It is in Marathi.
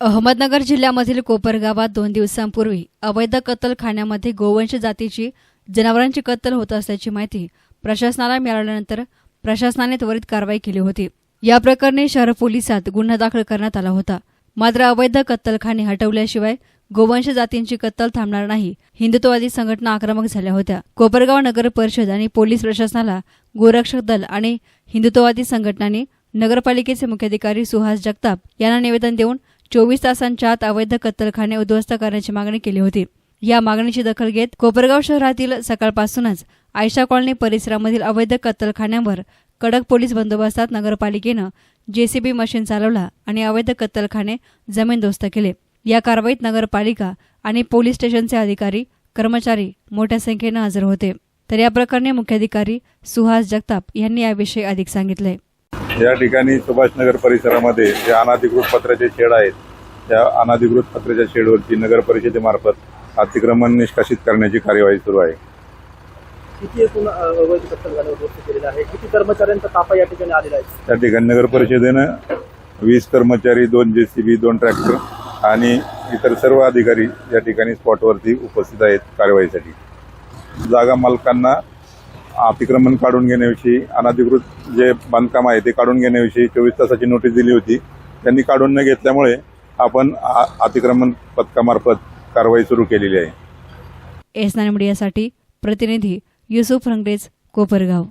अहमदनगर जिल्ह्यामधील कोपर गावात दोन दिवसांपूर्वी अवैध कत्तलखान्यामध्ये गोवंश जातीची जनावरांची कत्तल होत असल्याची माहिती प्रशासनाला मिळाल्यानंतर प्रशासनाने त्वरित कारवाई केली होती. या प्रकरणी शहर पोलिसात गुन्हा दाखल करण्यात आला होता. मात्र अवैध कत्तलखाने हटवल्याशिवाय गोवंश जातींची कत्तल थांबणार नाही. हिंदुत्ववादी संघटना आक्रमक झाल्या होत्या. कोपरगाव नगर परिषद आणि पोलीस प्रशासनाला गोरक्षक दल आणि हिंदुत्ववादी संघटनांनी नगरपालिकेचे मुख्याधिकारी सुहास जगताप यांना निवेदन देऊन चोवीस तासांच्या आत अवैध कत्तलखाने उद्ध्वस्त करण्याची मागणी केली होती. या मागणीची दखल घेत कोपरगाव शहरातील सकाळपासूनच आयशा कॉलनी परिसरामधील अवैध कत्तलखान्यांवर कडक पोलीस बंदोबस्तात नगरपालिकेनं जेसीबी मशीन चालवला आणि अवैध कत्तलखाने जमीनदोस्त केले. या कारवाईत नगरपालिका आणि पोलीस स्टेशनचे अधिकारी कर्मचारी मोठ्या संख्येनं हजर होते. तर या प्रकरणी मुख्याधिकारी सुहास जगताप यांनी याविषयी अधिक सांगितले या ठिकाणी सुभाषनगर परिसरामध्ये जे अनाधिकृत पत्र्याचे शेड आहेत त्या अनाधिकृत पत्र्याच्या शेडवरती नगर परिषदेमार्फत अतिक्रमण निष्कासित करण्याची कार्यवाही सुरू आहे. किती एकूण अ, अवैध कत्तलखाने उद्ध्वस्त केलेला आहे? किती कर्मचाऱ्यांचा ताफा या ठिकाणी आलेला आहे? त्या ठिकाणी नगर परिषदेनं वीस कर्मचारी दोन जेसीबी दोन ट्रॅक्टर आणि इतर सर्व अधिकारी या ठिकाणी स्पॉटवरती उपस्थित आहेत कारवाईसाठी जागा मालकांना अतिक्रमण काढून घेण्याविषयी अनधिकृत जे बांधकाम आहे ते काढून घेण्याविषयी चोवीस तासाची नोटीस दिली होती. त्यांनी काढून न घेतल्यामुळे आपण अतिक्रमण पथकामार्फत कारवाई सुरू केलेली आहे. एस मीडियासाठी प्रतिनिधी युसुफ रंगरेज कोपरगाव.